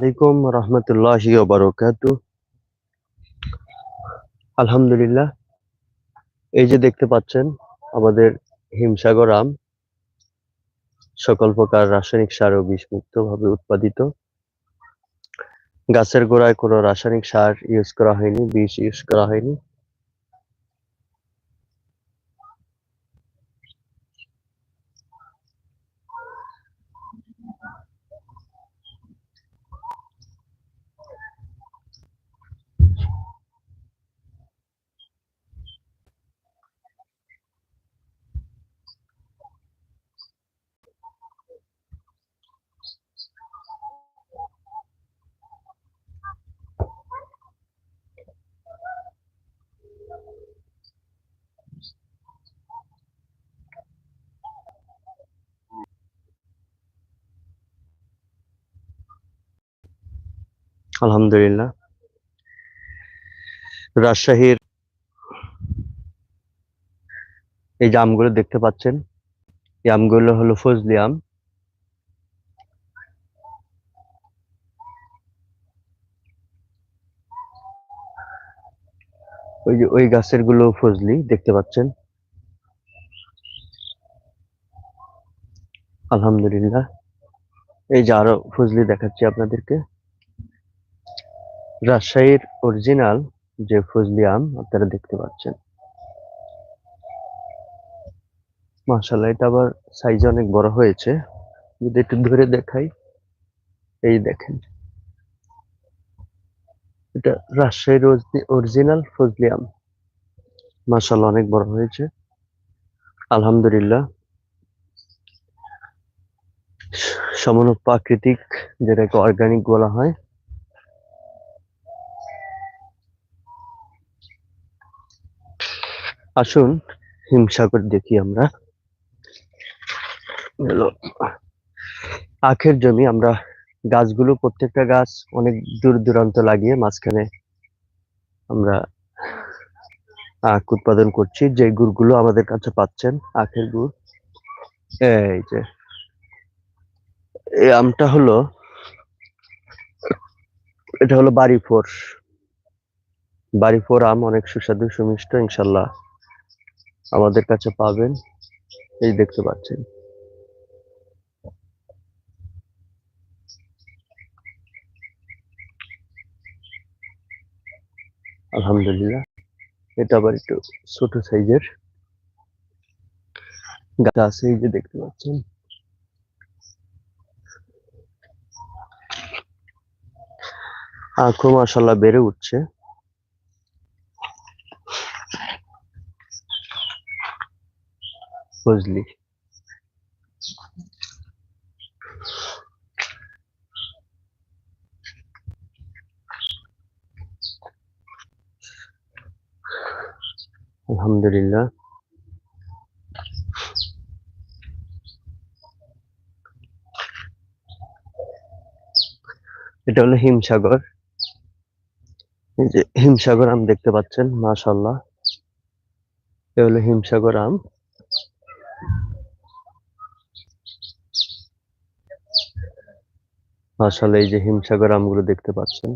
আলাইকুম রহমতুল্লাহ বারকাত। আলহামদুলিল্লাহ, এই যে দেখতে পাচ্ছেন আমাদের হিমসাগর আম, সকল প্রকার রাসায়নিক সার ও বিষমুক্ত ভাবে উৎপাদিত। গাছের গোড়ায় কোনো রাসায়নিক সার ইউজ করা হয়নি, বিষ ইউজ করা হয়নি। আলহামদুলিল্লাহ। রাজশাহীর এই যে আমগুলো দেখতে পাচ্ছেন। এই আমগুলো হলো ফজলি আম। ওই যে ওই গাছেরগুলো ফজলি দেখতে পাচ্ছেন। আলহামদুলিল্লাহ। এই যে আরও ফজলি দেখাচ্ছি আপনাদেরকে। রাজশাহীর অরিজিনাল যে ফজলি আম, আপনারা দেখতে পাচ্ছেন। মাশাআল্লাহ, এটা আবার সাইজ অনেক বড় হয়েছে। যদি একটু ধরে দেখাই, এই দেখেন। এটা রাজশাহীর অরিজিনাল ফজলি আম। মাশাআল্লাহ, অনেক বড় হয়েছে। আলহামদুলিল্লাহ। সামান্য প্রাকৃতিক যেটাকে অর্গানিক বলা হয়। আসুন, হিমসাগর দেখি আমরা। আখের জমি, আমরা গাছগুলো, প্রত্যেকটা গাছ অনেক দূর দূরান্ত লাগিয়ে মাঝখানে আমরা আখ উৎপাদন করছি। যে গুড়গুলো আমাদের কাছে পাচ্ছেন, আখের গুড়, এই যে, এই আমটা হলো, এটা হলো বাড়ি ফোর বাড়ি ফোর আম অনেক সুস্বাদু, সুমিষ্ট, ইনশাল্লাহ। আমাদের কাছে পাবেন। এই দেখতে পাচ্ছেন। আলহামদুলিল্লাহ। এটা আবার একটু ছোট সাইজের। গাছ আছে এই যে দেখতে পাচ্ছেন। আখও মাসাল্লাহ বেড়ে উঠছে। বুঝলি আলহামদুলিল্লাহ এটা হলো হিমসাগর। এই যে হিমসাগর আম দেখতে পাচ্ছেন মাশাল্লাহ এ হলো হিমসাগর আম। মাশাল্লাহ এই যে হিমসাগর আমগুলো দেখতে পাচ্ছেন।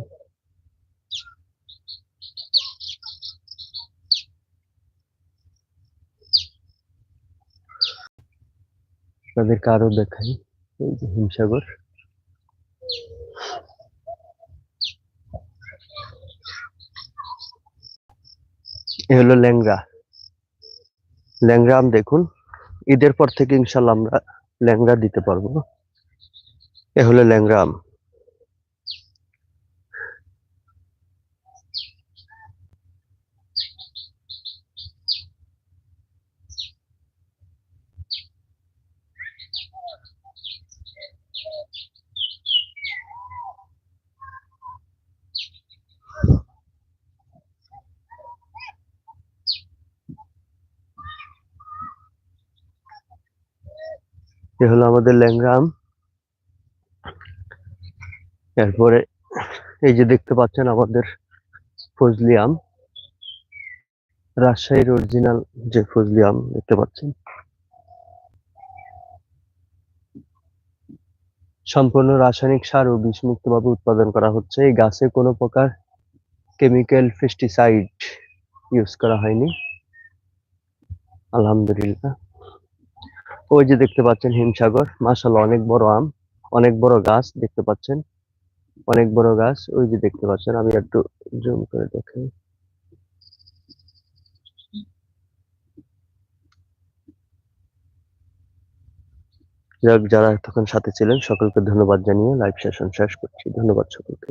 তাদেরকে আরও দেখাই, এই যে হিমসাগর। এ হলো ল্যাংড়া। ল্যাংড়া আম দেখুন, ঈদের পর থেকে ইনশাল্লাহ আমরা ল্যাংড়া দিতে পারব। এ হলো ল্যাংড়া আম। এ হলো আমাদের ল্যাংড়া আম। এরপরে এই যে দেখতে পাচ্ছেন আমাদের ফজলি আম, রাজশাহীর অরিজিনাল যে ফজলি আম দেখতে পাচ্ছেন। সম্পূর্ণ রাসায়নিক সার ও বিষমুক্তভাবে উৎপাদন করা হচ্ছে। এই গাছে কোনো প্রকার কেমিক্যাল পেস্টিসাইড ইউজ করা হয়নি। আলহামদুলিল্লাহ। ওই যে দেখতে পাচ্ছেন হিমসাগর। মাশাআল্লাহ, অনেক বড় আম, অনেক বড় গাছ দেখতে পাচ্ছেন। অনেক বড় গাছ, ওই যে দেখতে পাচ্ছেন, আমি একটু জুম করে দেখি যারা তখন সাথে ছিলেন, সকলকে ধন্যবাদ জানিয়ে লাইভ সেশন শেষ করছি। ধন্যবাদ সকলকে।